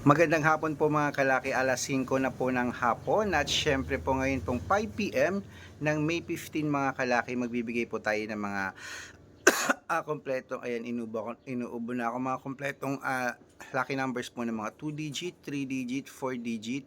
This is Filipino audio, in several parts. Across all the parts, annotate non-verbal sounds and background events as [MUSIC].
Magandang hapon po mga kalaki, alas 5 na po ng hapon at syempre po ngayon pong 5pm ng May 15 mga kalaki. Magbibigay po tayo ng mga [COUGHS] ah, kompletong, ayan inubo, inuubo na ako mga kompletong ah, lucky numbers po ng mga 2 digit, 3 digit, 4 digit,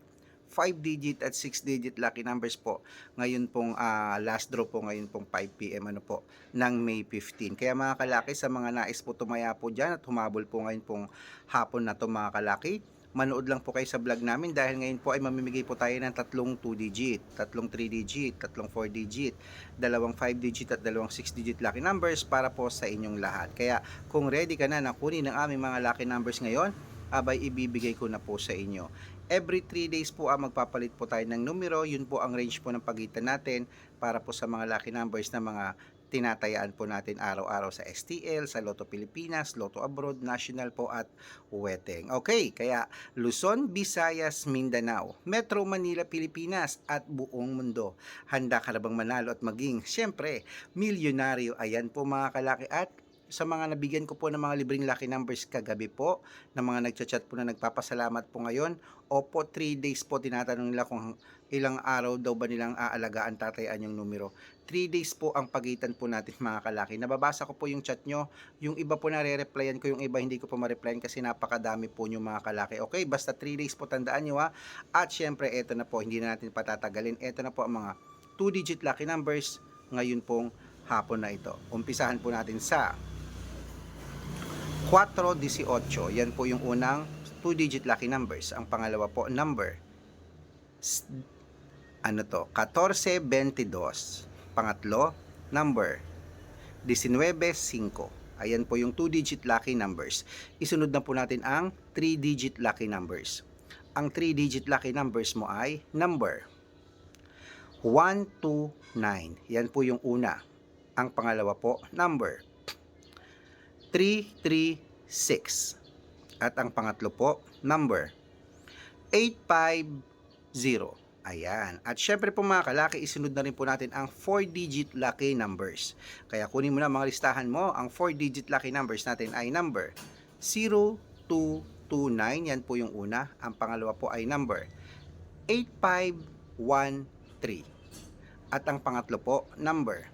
5 digit at 6 digit lucky numbers po ngayon pong ah, last draw po ngayon pong 5pm ano po ng May 15 kaya mga kalaki sa mga nais po tumaya po dyan at humabol po ngayon pong hapon na to mga kalaki manood lang po kayo sa vlog namin dahil ngayon po ay mamimigay po tayo ng tatlong 2 digit, tatlong 3 digit, tatlong 4 digit, dalawang 5 digit at dalawang 6 digit lucky numbers para po sa inyong lahat. Kaya kung ready ka na na kunin ang aming mga lucky numbers ngayon, abay ibibigay ko na po sa inyo. Every 3 days po ang magpapalit po tayo ng numero, yun po ang range po ng pagitan natin para po sa mga lucky numbers na mga tinatayaan po natin araw-araw sa STL, sa Lotto Pilipinas, Lotto Abroad, National po at Weteng. Okay, kaya Luzon, Visayas, Mindanao, Metro Manila, Pilipinas at buong mundo. Handa ka na bang manalo at maging, syempre, milyonaryo? Ayan po mga kalaki at sa mga nabigyan ko po ng mga libreng lucky numbers kagabi po, ng mga nagchat-chat po na nagpapasalamat po ngayon, opo 3 days po tinatanong nila kung ilang araw daw ba nilang aalagaan tatayaan yung numero. 3 days po ang pagitan po natin mga kalaki. Nababasa ko po yung chat nyo, yung iba po nare-replyan ko, yung iba hindi ko po ma-replyan kasi napakadami po nyo mga kalaki. Okay, basta 3 days po tandaan nyo ha. At syempre, eto na po, hindi na natin patatagalin. Eto na po ang mga 2-digit lucky numbers ngayon pong hapon na ito. Umpisahan po natin sa 418. Yan po yung unang 2-digit lucky numbers. Ang pangalawa po, number. Ano to? 1422. Pangatlo, number. 195. Ayan po yung 2-digit lucky numbers. Isunod na po natin ang 3-digit lucky numbers. Ang 3-digit lucky numbers mo ay number 129. Yan po yung una. Ang pangalawa po, number 336. At ang pangatlo po, number 850. Ayan. At syempre po mga kalaki, isunod na rin po natin ang 4-digit lucky numbers. Kaya kunin mo na mga listahan mo. Ang 4-digit lucky numbers natin ay number 0229. Yan po yung una. Ang pangalawa po ay number 8513. At ang pangatlo po, number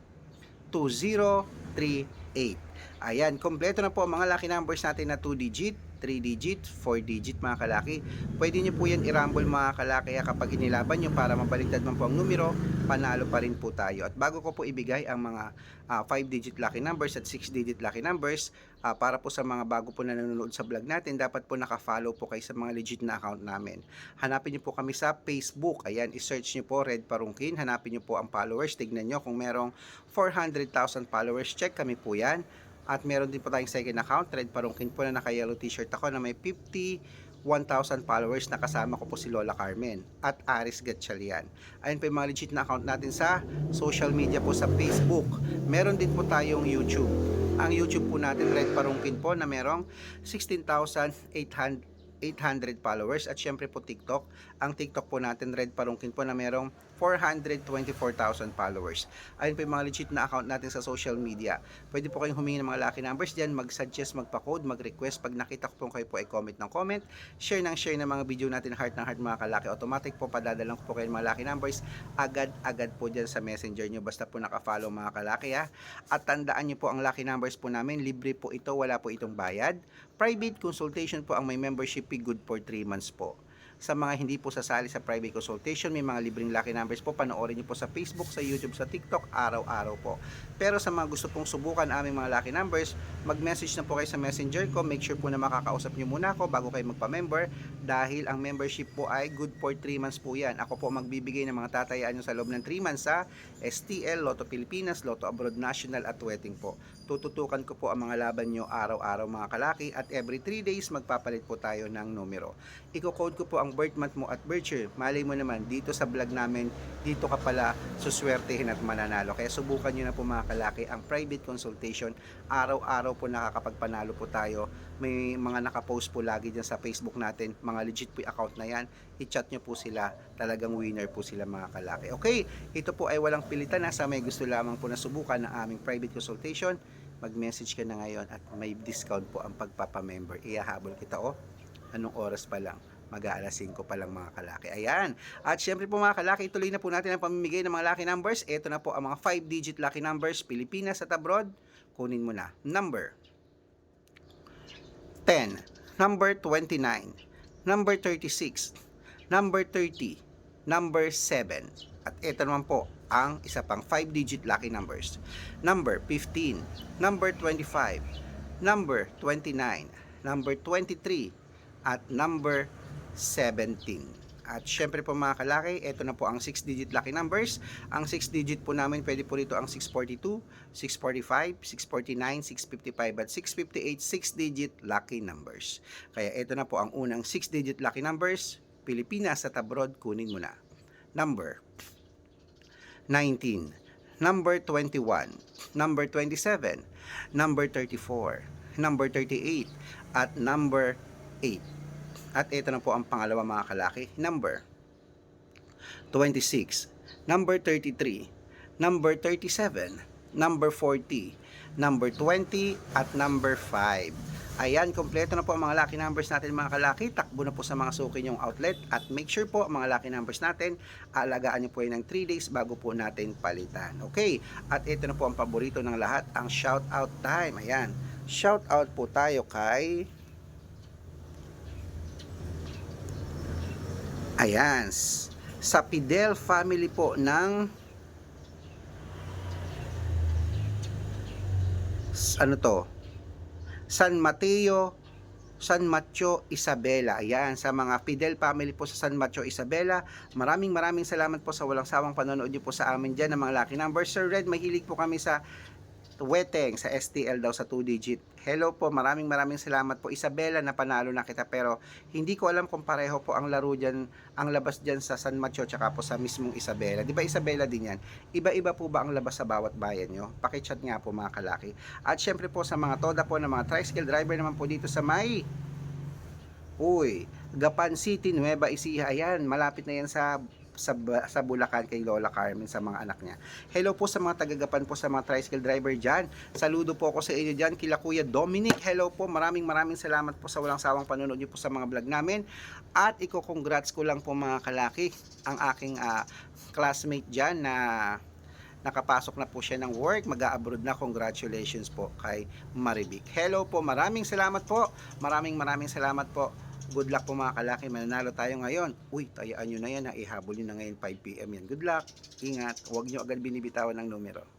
2038. Ayan, kompleto na po ang mga lucky numbers natin na 2 digit, 3 digit, 4 digit mga kalaki. Pwede nyo po yan i-rumble mga kalaki ah, kapag inilaban nyo para mabaliktad man po ang numero, panalo pa rin po tayo. At bago ko po ibigay ang mga 5 digit lucky numbers at 6 digit lucky numbers, ah, para po sa mga bago po na nanonood sa vlog natin, dapat po naka-follow po kayo sa mga legit na account namin. Hanapin nyo po kami sa Facebook. Ayan, i-search nyo po Red Parungkin. Hanapin nyo po ang followers. Tignan nyo kung merong 400,000 followers. Check kami po yan. At meron din po tayong second account, Red Parungkin po na naka-yellow t-shirt ako na may 51,000 followers na kasama ko po si Lola Carmen at Aris Gatchalian. Ayun po yung mga legit na account natin sa social media po sa Facebook. Meron din po tayong YouTube. Ang YouTube po natin, Red Parungkin po na merong 16,800 800 followers at syempre po TikTok. Ang TikTok po natin Red Parungkin po na merong 424,000 followers. Ayun po yung mga legit na account natin sa social media. Pwede po kayong humingi ng mga lucky numbers diyan, mag-suggest, magpa-code, mag-request. Pag nakita ko po kayo po ay comment ng comment, share ng share ng mga video natin heart ng heart mga kalaki. Automatic po padadalang ko po kayo ng mga lucky numbers agad-agad po diyan sa messenger nyo basta po naka-follow mga kalaki ha. At tandaan nyo po ang lucky numbers po namin, libre po ito, wala po itong bayad. Private consultation po ang may membership fee good for 3 months po. Sa mga hindi po sasali sa private consultation, may mga libreng lucky numbers po. Panoorin niyo po sa Facebook, sa YouTube, sa TikTok, araw-araw po. Pero sa mga gusto pong subukan aming mga lucky numbers, mag-message na po kayo sa messenger ko. Make sure po na makakausap niyo muna ako bago kayo magpa-member dahil ang membership po ay good for 3 months po yan. Ako po magbibigay ng mga tatayaan nyo sa loob ng 3 months sa STL, Lotto Pilipinas, Lotto Abroad National at Wedding po. Tututukan ko po ang mga laban nyo araw-araw mga kalaki at every 3 days magpapalit po tayo ng numero. Iko-code ko po ang birth month mo at birth year. Malay mo naman, dito sa vlog namin, dito ka pala suswertehin at mananalo. Kaya subukan nyo na po mga kalaki ang private consultation. Araw-araw po nakakapagpanalo po tayo. May mga nakapost po lagi dyan sa Facebook natin. Mga legit po account na yan. I-chat nyo po sila. Talagang winner po sila mga kalaki. Okay, ito po ay walang pilitan na sa may gusto lamang po na subukan ng aming private consultation mag-message ka na ngayon at may discount po ang pagpapamember. Iyahabol kita oh. Anong oras pa lang? mag-aalas 5 pa lang mga kalaki. Ayan. At syempre po mga kalaki, ituloy na po natin ang pamimigay ng mga lucky numbers. Ito na po ang mga 5-digit lucky numbers, Pilipinas at abroad. Kunin mo na. Number 10, number 29, number 36, number 30, number 7. At ito naman po ang isa pang 5-digit lucky numbers. Number 15, number 25, number 29, number 23, at number 17. At syempre po mga kalaki, ito na po ang 6-digit lucky numbers. Ang 6-digit po namin, pwede po rito ang 642, 645, 649, 655 at 658 6-digit lucky numbers. Kaya ito na po ang unang 6-digit lucky numbers. Pilipinas at abroad, kunin mo na. Number 19, number 21, number 27, number 34, number 38, at number 8. At ito na po ang pangalawa mga kalaki, number 26, number 33, number 37, number 40, number 20, at number 5. Ayan, kompleto na po ang mga lucky numbers natin mga kalaki. Takbo na po sa mga suki nyong outlet. At make sure po, ang mga lucky numbers natin, alagaan nyo po yun ng 3 days bago po natin palitan. Okay, at ito na po ang paborito ng lahat, ang shout out time. Ayan, shout out po tayo kay... Ayan, sa Fidel family po ng ano to? San Mateo, San Mateo, Isabela. Ayan, sa mga Fidel family po sa San Mateo, Isabela. Maraming maraming salamat po sa walang sawang panonood niyo po sa amin dyan ng mga lucky numbers. Sir Red, mahilig po kami sa Weteng sa STL daw sa 2 digit. Hello po, maraming maraming salamat po. Isabela, napanalo na kita pero hindi ko alam kung pareho po ang laro dyan, ang labas dyan sa San Mateo tsaka po sa mismong Isabela. Di ba Isabela din yan? Iba-iba po ba ang labas sa bawat bayan nyo? Pakichat nga po mga kalaki. At syempre po sa mga toda po ng mga tricycle driver naman po dito sa may Uy, Gapan City, Nueva Ecija. Ayan, malapit na yan sa sa, sa Bulacan kay Lola Carmen sa mga anak niya. Hello po sa mga tagagapan po sa mga tricycle driver dyan. Saludo po ako sa inyo dyan kila Kuya Dominic. Hello po, maraming maraming salamat po sa walang sawang panonood niyo po sa mga vlog namin. At iko-congrats ko lang po mga kalaki ang aking ah, classmate dyan na nakapasok na po siya ng work, mag-abroad na. Congratulations po kay Maribik. Hello po, maraming salamat po. Maraming maraming salamat po. Good luck po mga kalaki, mananalo tayo ngayon. Uy, tayaan nyo na yan, ha? ihabol nyo na ngayon 5pm yan. Good luck, ingat, huwag nyo agad binibitawan ng numero.